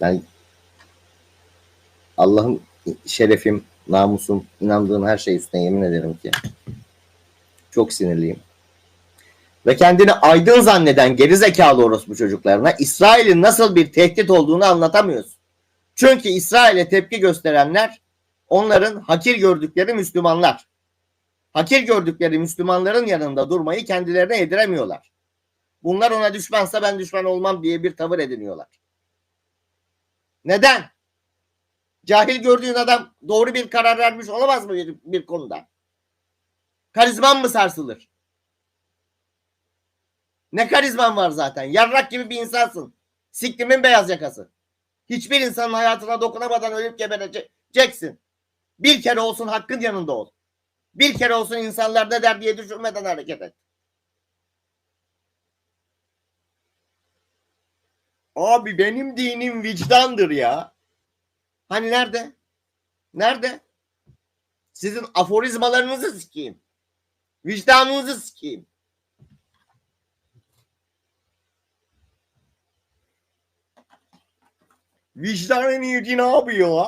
Ben Allah'ın şerefim, namusum, inandığım her şey üstüne yemin ederim ki çok sinirliyim. Ve kendini aydın zanneden geri zekalı orospu çocuklarına İsrail'in nasıl bir tehdit olduğunu anlatamıyoruz. Çünkü İsrail'e tepki gösterenler onların hakir gördükleri Müslümanlar. Hakir gördükleri Müslümanların yanında durmayı kendilerine yediremiyorlar. Bunlar ona düşmansa ben düşman olmam diye bir tavır ediniyorlar. Neden? Cahil gördüğün adam doğru bir karar vermiş olamaz mı bir, bir konuda? Karizman mı sarsılır? Ne karizman var zaten? Yarrak gibi bir insansın. Siktimin beyaz yakası. Hiçbir insanın hayatına dokunamadan ölüp gebereceksin. Bir kere olsun hakkın yanında ol. Bir kere olsun insanlar ne der diye düşünmeden hareket et. Abi benim dinim vicdandır ya. Hani nerede? Nerede? Sizin aforizmalarınızı sikeyim. Vicdanınızı sikeyim. Vicdanın iyi ne yapıyor?